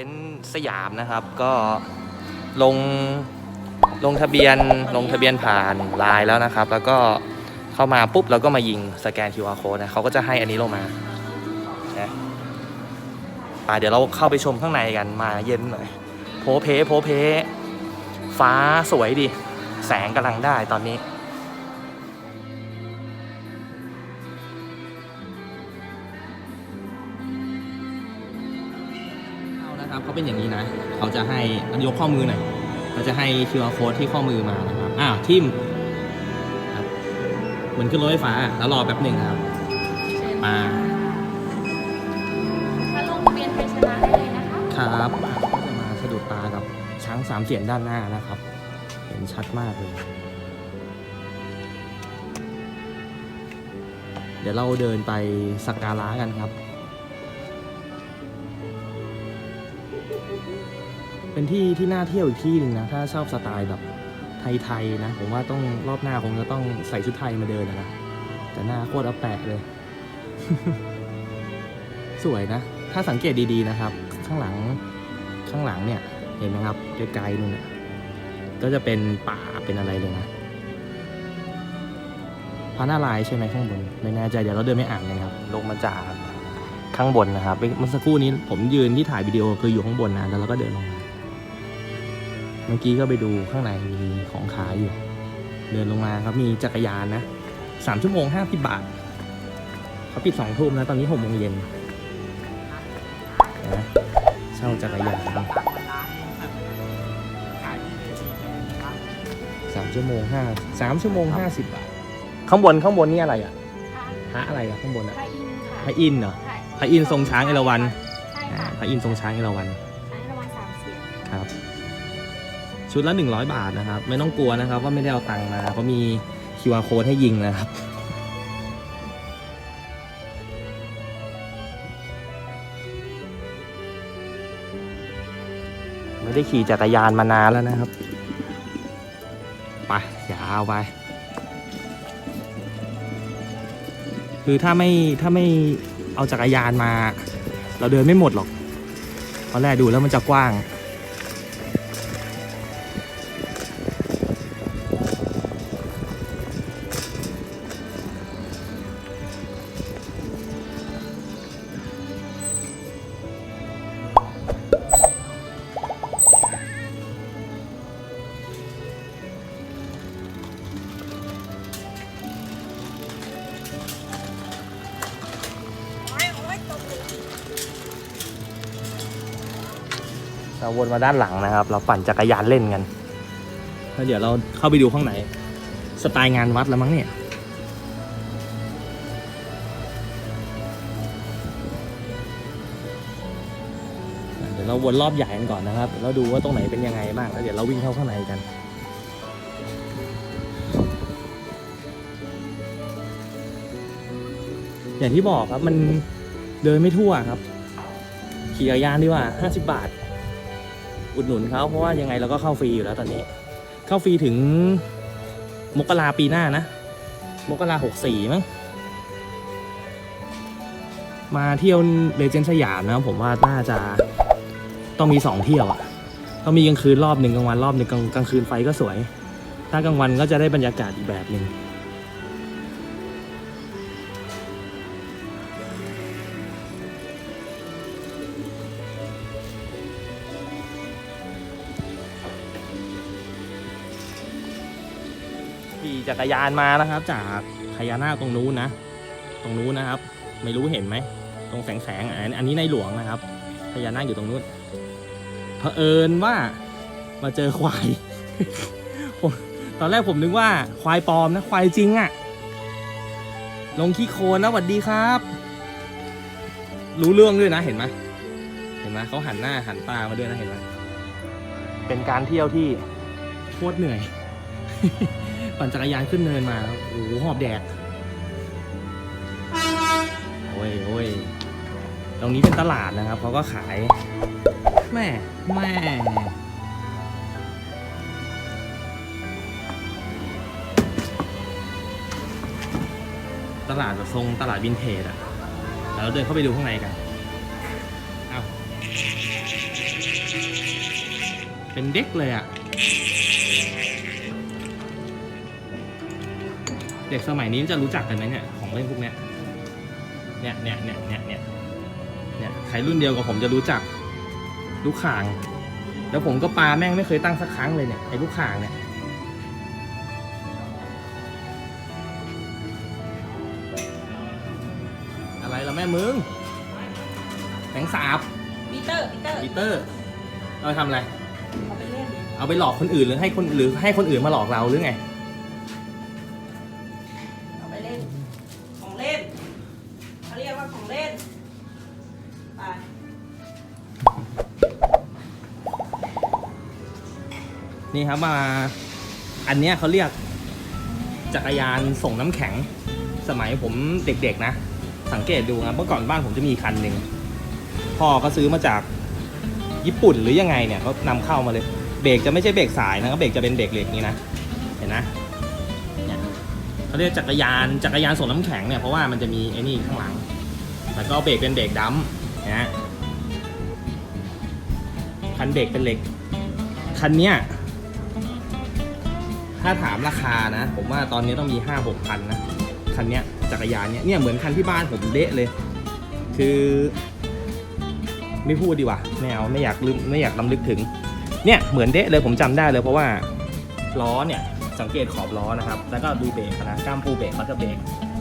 จนต์สยามนะครับ ก็ลงลงทะเบียนลงทะเบียนผ่านไลน์แล้วนะครับ แล้วก็เข้ามาปุ๊บเราก็มายิงสแกน QR code นะเขาก็จะให้อันนี้ลงมานะไปเดี๋ยวเราเข้าไปชมข้างในกันมาเย็นหน่อยโพเพโพเพฟ้าสวยดี แสงกำลังได้ตอนนี้ จะให้อันยกข้อมือหน่อยเขาจะให้ QR code ที่ข้อมือมานะครับอ้าวทิมครับเหมือนขึ้นรถไฟฟ้าแล้วรอแป๊บหนึ่งครับ มาถ้าลงทะเบียนไทยชนะได้เลยนะคะครับก็จะมาสะดุดตากับช้างสามเสียนด้านหน้านะครับ เห็นชัดมากเลย เดี๋ยวเราเดินไปสักการะกันครับ เป็นที่ที่น่าเที่ยวอีกที่หนึ่งนะ ถ้าชอบสไตล์แบบไทยๆนะ ผมว่าต้องรอบหน้าคงจะต้องใส่ชุดไทยมาเดินนะแต่หน้าโคตรเอาแปะเลย สวยนะ ถ้าสังเกตดีๆนะครับ ข้างหลังข้างหลังเนี่ยเห็นไหมครับไกลๆนู่นน่ะก็จะเป็นป่าเป็นอะไรเลยนะพระนารายณ์ใช่ไหมข้างบนไม่แน่ใจเดี๋ยวเราเดินไม่อ่านกันครับ ลงมาจากข้างบนนะครับเมื่อสักครู่นี้ผมยืนที่ถ่ายวิดีโอคืออยู่ข้างบนนะแล้วเราก็เดินลงมา มื่อกี้ก็ไปดูข้างในมีของขายอยู่ เดินลงมาครับมีจักรยานนะสามชั่วโมงห้าสิบบาทเขาปิดสองทุ่มนะตอนนี้หกโมงเย็นนะเช่าจักรยานสามชั่วโมงห้าสามชั่วโมงห้าสิบบาท ข้างบนข้างบนนี่อะไรอะพระอะไรอะข้างบนอะพระอินทร์ค่ะพระอินทร์เหรอใช่พระอินทร์ทรงช้างเอราวัณใช่อ่าค่ะพระอินทร์ทรงช้างเอราวัณใช้ระวังสามเสียงครับ ชุดละหนึ่งร้อยบาทนะครับ ไม่ต้องกลัวนะครับ ว่าไม่ได้เอาตังค์มาเขามี QR code ให้ยิงนะครับ ไม่ได้ขี่จักรยานมานานแล้วนะครับไปยาวไปคือถ้าไม่ถ้าไม่เอาจักรยานมา เราเดินไม่หมดหรอกตอนแรกดูแล้วมันจะกว้าง เราวนมาด้านหลังนะครับ เราปั่นจักรยานเล่นกันแล้วเดี๋ยวเราเข้าไปดูข้างในสไตล์งานวัดแล้วมั้งเนี่ยเดี๋ยวเราวนรอบใหญ่กันก่อนนะครับแล้วดูว่าตรงไหนเป็นยังไงบ้างแล้วเดี๋ยวเราวิ่งเข้าข้างในกันอย่างที่บอกครับมันเดินไม่ทั่วครับ ขี่จักรยานดีกว่า 50 บาท อุดหนุนเขาเพราะว่ายังไงเราก็เข้าฟรีอยู่แล้วตอนนี้ เข้าฟรีถึงมกราปีหน้านะ มกราหกสี่มั้งมาเที่ยวเลเจนด์สยามนะผมว่าน่าจะต้องมีสองเที่ยวอะต้องมีกลางคืนรอบหนึ่งกลางวันรอบหนึ่งกลางกลางคืนไฟก็สวย ถ้ากลางวันก็จะได้บรรยากาศอีกแบบหนึ่ง ขี่จักรยานมานะครับ จากพญานาคตรงนู้นนะ ตรงนู้นนะครับ ไม่รู้เห็นไหม ตรงแสงแสงอันอันนี้ในหลวงนะครับพญานาคอยู่ตรงนู้นเผอิญว่ามาเจอควายผมตอนแรกผมนึกว่าควายปลอมนะควายจริงอะลงขี้โคลนนะสวัสดีครับ รู้เรื่องด้วยนะเห็นไหมเห็นไหมเขาหันหน้าหันตามาด้วยนะเห็นไหมเป็นการเที่ยวที่โคตรเหนื่อย ปั่นจักรยานขึ้นเนินมาโอ้โหหอบแดดโอ้ยโอ้ยตรงนี้เป็นตลาดนะครับเขาก็ขายแม่แม่ตลาดแบบทรงตลาดวินเทจอะเดี๋ยวเราเดินเข้าไปดูข้างในกันเอาเป็นเด็กเลยอะ เด็กสมัยนี้จะรู้จักกันไหมเนี่ยของเล่นพวกเนี้ยเนี่ยเนี่ยเนี่ยเนี่ยเนี่ยเนี่ยใครรุ่นเดียวกับผมจะรู้จักลูกข่าง แล้วผมก็ปาแม่งไม่เคยตั้งสักครั้งเลยเนี่ยไอ้ลูกข่างเนี่ยอะไรล่ะแม่มึงแสงสาบปีเตอร์ปีเตอร์ปีเตอร์เอาไปทำอะไรเขาไปเล่นเอาไปหลอกคนอื่นหรือให้คนหรือให้คนอื่นมาหลอกเราหรือไง นี่ครับมาอันเนี้ยเขาเรียกจักรยานส่งน้ำแข็ง สมัยผมเด็กๆนะ สังเกตดูครับเมื่อก่อนบ้านผมจะมีคันหนึ่งพ่อก็ซื้อมาจากญี่ปุ่นหรือยังไงเนี่ยเขานำเข้ามาเลย เบรกจะไม่ใช่เบรกสายนะเบรกจะเป็นเบรกเหล็กนี้นะเห็นนะเขาเรียกจักรยานจักรยานส่งน้ำแข็งเนี่ยเพราะว่ามันจะมีไอ้นี่ข้างหลังแล้วก็เบรกเป็นเบรกดัมนะฮะคันเบรกเป็นเหล็กคันเนี้ย ถ้าถามราคานะ ผมว่าตอนนี้ต้องมีห้าหกพันนะ คันเนี้ยจักรยานเนี้ยเนี่ยเหมือนคันที่บ้านผมเละเลย คือ ไม่พูดดีกว่าไม่เอาไม่อยากลืมไม่อยากลำลึกถึง เนี่ยเหมือนเดะเลยผมจำได้เลยเพราะว่าล้อเนี่ยสังเกตขอบล้อนะครับ แล้วก็ดูเบรกนะก้ามปูเบรกเขาจะเบรก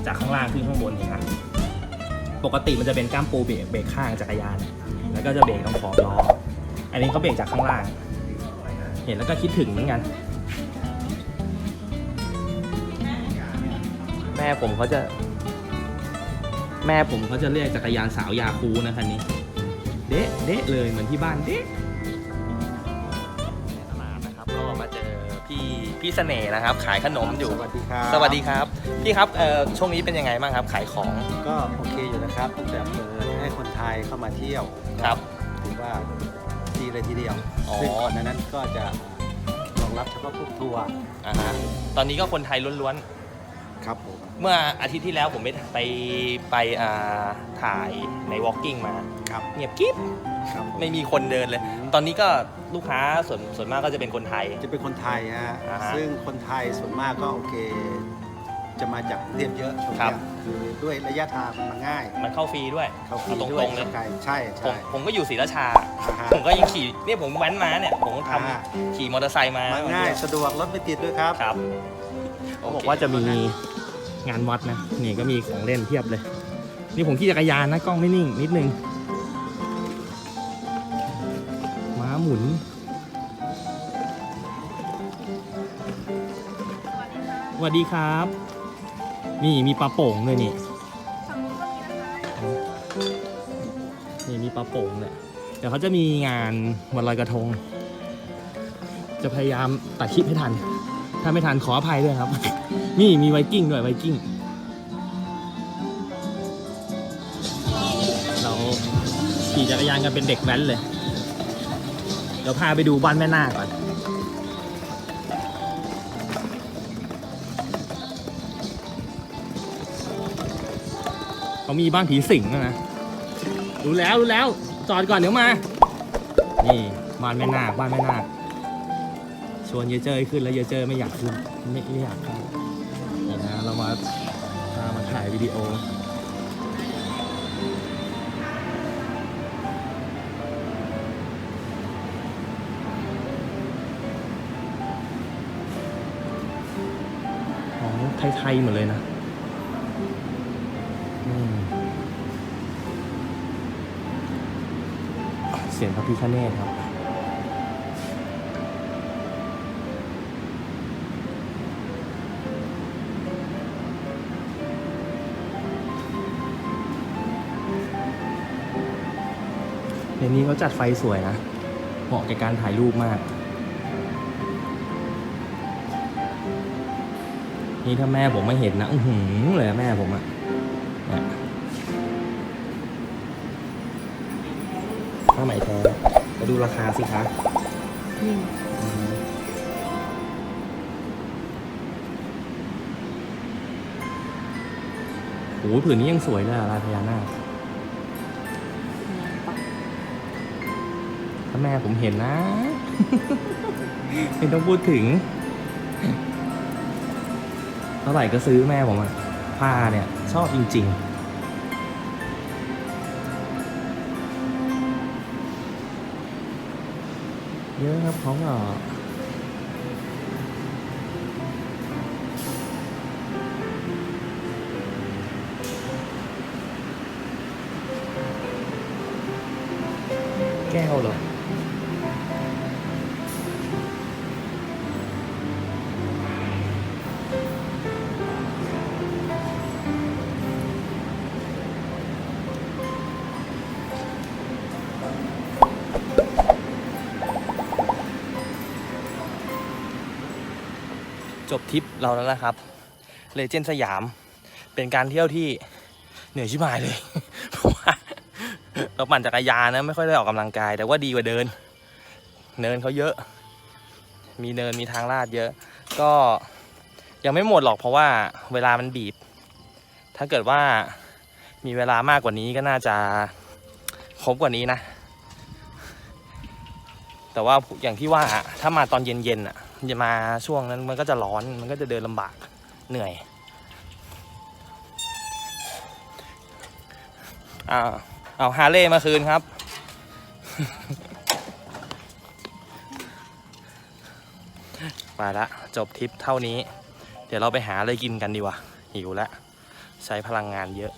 จากข้างล่างขึ้นข้างบนเห็นไหมปกติมันจะเป็นก้ามปูเบรกเบรกข้างจักรยาน แล้วก็จะเบรกตรงขอบล้อ อันนี้เขาเบรกจากข้างล่าง เห็นแล้วก็คิดถึงเหมือนกัน ผมเขาจะ แม่ผมเขาจะเรียกจักรยานสาวยาคูนะคันนี้ เดะเดะเลยเหมือนที่บ้านเดะตลาดนะครับก็มาเจอพี่พี่เสน่ห์นะครับ ขายขนมอยู่ สวัสดีครับสวัสดีครับ พี่ครับเอ่อช่วงนี้เป็นยังไงบ้างครับ ขายของ ก็โอเคอยู่นะครับตั้งแต่เปิดให้คนไทยเข้ามาเที่ยวครับก็ถือว่าดีเลยทีเดียวอ๋อ ซึ่งก่อนหนานั้นก็จะรองรับเฉพาะพวกทัวร์อ่าฮะตอนนี้ก็คนไทยล้วน ครับผมๆเมื่ออาทิตย์ที่แล้วผมไปไปไปอ่าถ่ายใน Walking มา ครับ เงียบกิ๊บครับผไม่มีคนเดินเลย ตอนนี้ก็ลูกค้าส่วนส่วนมากก็จะเป็นคนไทย จะเป็นคนไทยฮะ อ่าฮะซึ่งคนไทยส่วนมากก็โอเค จะมาจากกรุงเทพเยอะช่วงครัเนี้บ ย คือด้วยระยะทางมันมาง่าย มันเข้าฟรีด้วยเขาฟรีเอาตด้วยรงๆเลย ไกลใช่ผมใช่ผมก็อยู่ศรีราชา อ่าฮะ ผมก็ยังขี่เนี่ยผมแว้นมาเนี่ย ผมทอ่าำขี่มอเตอร์ไซค์มามาง่ายสะดวกรถไม่ติดด้วยครับ ครับเขาบอกว่าจะมีงานวัดนะ นี่ก็มีของเล่นเพียบเลย นี่ผมขี่จักรยานนะกล้องไม่นิ่ง นิดนึง ม้าหมุน สวัสดีครับ นี่มีปลาโป่งเลยนี่ฝั่งนู้นก็มีนะคะนี่มีปลาโป่งเนี่ยเดี๋ยวเขาจะมีงานวันลอยกระทง จะพยายามตัดคลิปให้ทัน ถ้าไม่ทันขออภัยด้วยครับ นี่มีไวกิ้งด้วยไวกิ้งเราขี่จักรยานกันเป็นเด็กแว้นเลยเดี๋ยวพาไปดูบ้านแม่นาคก่อน เขามีบ้านผีสิงนะรู้แล้วรู้แล้ว จอดก่อนเดี๋ยวมา นี่บ้านแม่นาคบ้านแม่นาคชวนเยเจอร์ขึ้นแล้วเยเจอร์ไม่อยากขึ้นไม่ไม่อยากเข้านี่นะเรามาพามาถ่ายวิดีโอของไทยๆหมดเลยนะ สียงพระพิฆเนศครับในนี้เขาจัดไฟสวยนะ เหมาะแก่การถ่ายรูปมาก นี่ถ้าแม่ผมไม่เห็นนะ อื้อหือเลยแม่ผมอะเผ้าไหมแท้มาดูราคาสิคะนี่อืมโอ้โหผืนนี้ยังสวยเลยอะลายพญานาคขแม่ผมเห็นนะ ไม่ต้องพูดถึง เท่าไหร่ก็ซื้อแม่ผมอะผ้าเนี่ย ชอบจริง ๆ เยอะครับเขาก็แก้วเหรอ จบทริปเราแล้วนะครับเลเจนด์สยาม เป็นการเที่ยวที่เหนื่อยชิบหายเลยเพราะว่าเราปั่นจักรยานนะไม่ค่อยได้ออกกำลังกาย แต่ว่าดีกว่าเดิน เนินเขาเยอะ มีเนินมีทางลาดเยอะ ก็ยังไม่หมดหรอกเพราะว่าเวลามันบีบ ถ้าเกิดว่ามีเวลามากกว่านี้ก็น่าจะครบกว่านี้นะ แต่ว่าอย่างที่ว่าถ้ามาตอนเย็นๆอะ จะมาช่วงนั้นมันก็จะร้อนมันก็จะเดินลำบากเหนื่อยเอาเอาฮาร์เลย์มาคืนครับไปละจบทริปเท่านี้ เดี๋ยวเราไปหาอะไรกินกันดีกว่าหิวแล้วใช้พลังงานเยอะ